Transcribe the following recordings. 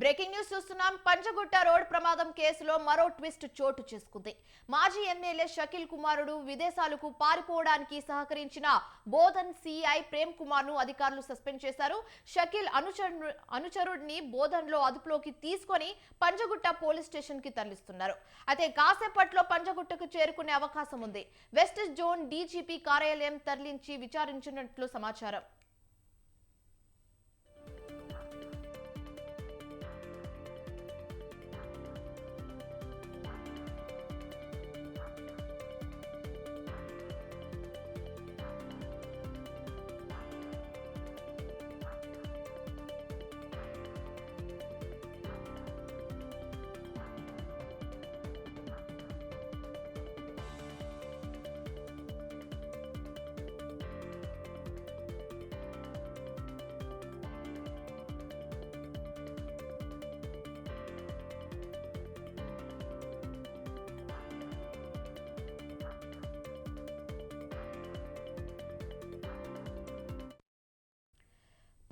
Breaking news చూస్తున్నాం. Panjagutta road ప్రమాదం కేసులో మరో ట్విస్ట్ చోటు చేసుకుంది. మాజీ ఎమ్మెల్యే షకీల్ కుమారుడు విదేశాలకు పారిపోవడానికి సహకరించిన బోధన్ సిఐ ప్రేమ్ కుమార్ను అధికారులు సస్పెండ్ చేశారు. షకీల్ అనుచరు అనుచరుడిని బోధన్లో అదుపులోకి తీసుకొని పంచగుట్ట పోలీస్ స్టేషన్కి తరలిస్తున్నారు. అయితే కాసేపట్లో పంచగుట్టకు చేరుకునే అవకాశం ఉంది. వెస్ట్ జోన్ డీజీపీ కార్యాలయం తరలించి విచారించినట్లు సమాచారం.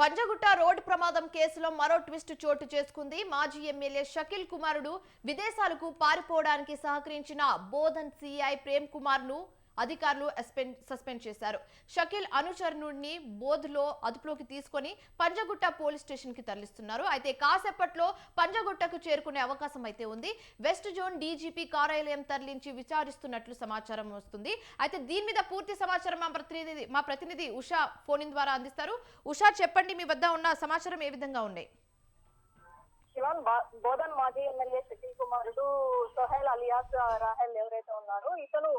పంజగుట్ట రోడ్డు ప్రమాదం కేసులో మరో ట్విస్ట్ చోటు చేసుకుంది. మాజీ ఎమ్మెల్యే షకిల్ కుమారుడు విదేశాలకు పారిపోవడానికి సహకరించిన బోధన్ సిఐ ప్రేమ్ కుమార్ను అధికారులు సస్పెండ్ చేశారు. షకీల్ అనుచరుణ్ణి బోధ్లో అదుపులోకి తీసుకొని పంజగుట్ట పోలీస్ స్టేషన్కి తరలిస్తున్నారు. అయితే కాసేపట్లో పంజగుట్టకు చేరుకునే అవకాశం అయితే ఉంది. వెస్ట్ జోన్ డీజీపీ కార్యాలయం తరలించి విచారిస్తున్నట్లు సమాచారం వస్తుంది. అయితే దీని మీద పూర్తి సమాచారం మా ప్రతినిధి మా ప్రతినిధి ఉషా ఫోన్ ద్వారా అందిస్తారు. ఉషా చెప్పండి మీ వద్ద ఉన్న సమాచారం ఏ విధంగా ఉన్నాయి శివన్ బోధన్ మాజీ ఎమ్మెల్యే శశిల్ కుమారుడు సోహెల్ అలియాస్ రాహెల్ ఎవరైతే ఉన్నారో ఇతను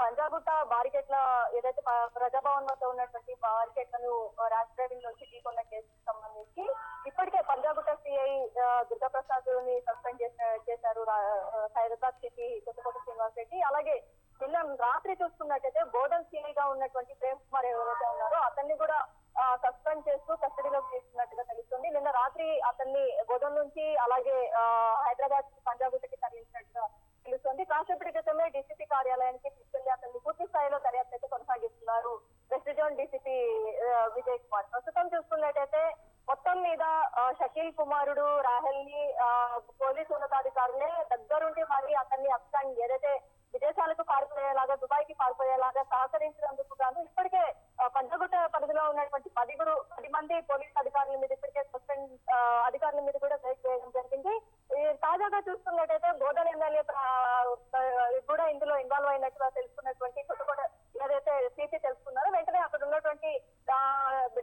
పంజాగుట్ట బారికెట్ల ఏదైతే ప్రజాభవన్ వద్ద ఉన్నటువంటి బారికెట్లను ర్యాష్ డ్రైవింగ్ నుంచి ఢీకొన్న కేసుకు సంబంధించి ఇప్పటికే పంజాగుట్ట సిఐ దుర్గాప్రసాద్ని సస్పెండ్ చేసిన- చేశారు హైదరాబాద్ సిటీ కొత్తకోట శ్రీనివాస్ రెడ్డి. అలాగే నిన్న రాత్రి చూసుకున్నట్టయితే బోర్డర్ సిఐ గా ఉన్నటువంటి ప్రేమ్ కుమార్ ఎవరైతే ఉన్నారో అతన్ని కూడా సస్పెండ్ చేస్తూ కస్టడీలోకి తీసుకున్నట్టుగా తెలుస్తుంది. నిన్న రాత్రి అతన్ని బోధన్ నుంచి అలాగే హైదరాబాద్ పంజాగుట్టకి తరలించినట్టుగా తెలుస్తుంది కాసేపటి క్రితమే డీసీపీ కార్యాలయానికి తీసుకెళ్ళి అతన్ని పూర్తి స్థాయిలో దర్యాప్తు అయితే కొనసాగిస్తున్నారు. West zone DCP Vijay Kumar. ప్రస్తుతం చూసుకున్నట్టయితే మొత్తం మీద షకీల్ కుమారుడు రాహెల్ని పోలీసు ఉన్నతాధికారులే దగ్గరుండి మరి అతన్ని అఫ్ఘాన్ ఏదైతే విదేశాలకు పారిపోయేలాగా దుబాయ్కి పారిపోయేలాగా సహకరించినందుకు గాను ఇప్పటికే ఆ, పంచగుట్ట పరిధిలో ఉన్నటువంటి పదిగురు పది మంది పోలీస్ అధికారుల మీద ఇప్పటికే సస్పెండ్ అధికారుల మీద కూడా బ్రేక్ చేయడం జరిగింది. తాజాగా చూస్తున్నట్టయితే బోధన ఎమ్మెల్యే ఇన్వాల్వ్ అయినట్టుగా తెలుసుకున్నటువంటి కొత్తగూడ ఏదైతే సీసీ తెలుసుకున్నారో వెంటనే అక్కడ ఉన్నటువంటి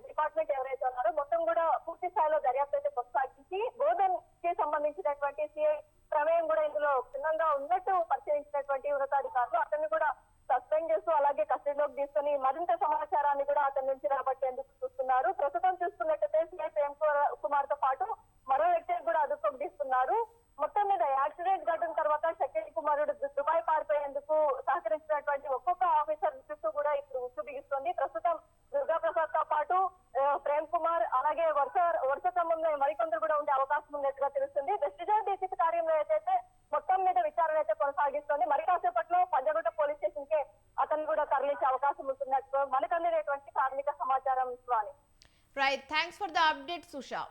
డిపార్ట్మెంట్ ఎవరైతే ఉన్నారో మొత్తం కూడా పూర్తి స్థాయిలో దర్యాప్తు అయితే కొనసాగించి గోధన్కి సంబంధించినటువంటి సిఐ ప్రమేయం కూడా ఇందులో క్షుణ్ణంగా ఉన్నట్టు పరిశీలించినటువంటి ఉన్నతాధికారులు అతన్ని కూడా సస్పెండ్ చేస్తూ అలాగే కస్టడీలోకి తీసుకుని మరింత సమాచారాన్ని కూడా అతని నుంచి రాబట్టేందుకు చూస్తున్నారు ప్రస్తుతం చూసుకున్నట్టయితే సిఐ ప్రేమ్ కుమార్తో పాటు మరో వ్యక్తిని కూడా అదుపులోకి తీసుకున్నారు మొత్తం మీద యాక్సిడెంట్ ఘటన తర్వాత షకీల్ కుమారుడు దు- దుబాయ్ పారిపోయేందుకు సహకరించినటువంటి ఒక్కొక్క ఆఫీసర్ చుట్టూ కూడా ఇప్పుడు ఉచ్చు బిగిస్తుంది ప్రస్తుతం దుర్గా ప్రసాద్తో పాటు ఆ, ప్రేమ్ కుమార్ అలాగే వరుస వరుస క్రమంలో మరికొందరు కూడా ఉండే అవకాశం ఉన్నట్టుగా తెలుస్తుంది. వెస్ట్ జోన్ డీసీపీ కార్యంలో అయితే మొత్తం మీద విచారణ అయితే కొనసాగిస్తుంది మరి కాసేపట్లో పంజగుట్ట పోలీస్ స్టేషన్ కే అతను కూడా తరలించే అవకాశం ఉంటున్నట్టు మనకు అందినటువంటి కార్మిక సమాచారం Swami. Right thanks for the update Susha